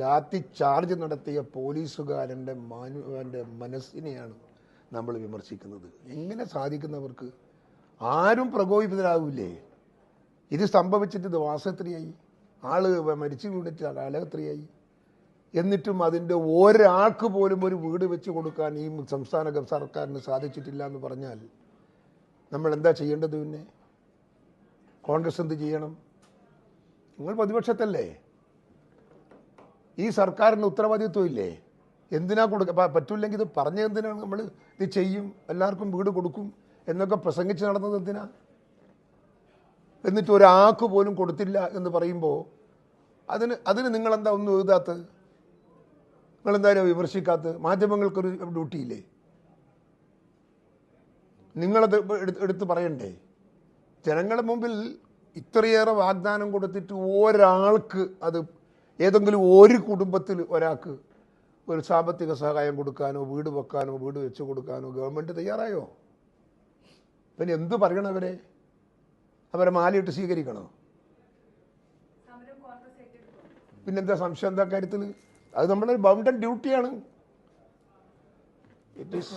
Lathi charge നടത്തിയ പോലീസുകാരന്റെ മാനുവന്റെ മനസ്സിനെയാണ് നമ്മൾ വിമർശിക്കുന്നത്. എങ്ങനെ സാധിക്കുന്നവർക്ക്? ആരും പ്രകോപിതരാകില്ലേ ഇത് സംഭവിച്ചിട്ട് ഇത് വാസത്രിയായി. ആൾ മരിച്ചു വീണിട്ട് അലകത്രിയായി എന്നിട്ടും അതിന്റെ ഒരാൾക്ക് പോലും ഒരു വീട് വെച്ച് കൊടുക്കാൻ ഈ സംസ്ഥാന സർക്കാരിന് സാധിച്ചിട്ടില്ല എന്ന് പറഞ്ഞാൽ നമ്മൾ എന്താ ചെയ്യേണ്ടത് പിന്നെ? കോൺഗ്രസ് എന്ത് ചെയ്യണം? നിങ്ങൾ പ്രതിപക്ഷത്തല്ലേ? ഈ സർക്കാരിന് ഉത്തരവാദിത്വം ഇല്ലേ എന്തിനാ കൊടുക്ക പറ്റില്ലെങ്കിൽ ഇത് പറഞ്ഞ എന്തിനാണ് നമ്മൾ ഇത് ചെയ്യും? എല്ലാവർക്കും വീട് കൊടുക്കും എന്നൊക്കെ പ്രസംഗിച്ച് നടന്നത് എന്തിനാ? എന്നിട്ട് ഒരാൾക്ക് പോലും കൊടുത്തില്ല എന്ന് പറയുമ്പോൾ അതിന് അതിന് നിങ്ങളെന്താ ഒന്നും എഴുതാത്തത് നിങ്ങളെന്തായാലും വിമർശിക്കാത്ത? മാധ്യമങ്ങൾക്കൊരു ഡ്യൂട്ടിയില്ലേ? നിങ്ങളത് എടുത്ത് എടുത്ത് പറയണ്ടേ? ജനങ്ങളുടെ മുമ്പിൽ ഇത്രയേറെ വാഗ്ദാനം കൊടുത്തിട്ട് ഒരാൾക്ക് അത് ഏതെങ്കിലും ഒരു കുടുംബത്തിൽ ഒരാൾക്ക് ഒരു സാമ്പത്തിക സഹായം കൊടുക്കാനോ വീട് വെക്കാനോ വീട് വെച്ച് കൊടുക്കാനോ ഗവൺമെന്റ് തയ്യാറായോ? പിന്നെ എന്തു പറയണം അവരെ? അവരെ മാലയിട്ട് സ്വീകരിക്കണോ? പിന്നെന്താ സംശയം? എന്താ കാര്യത്തിൽ അത് നമ്മുടെ ബൗണ്ടൻ ഡ്യൂട്ടിയാണ്. It is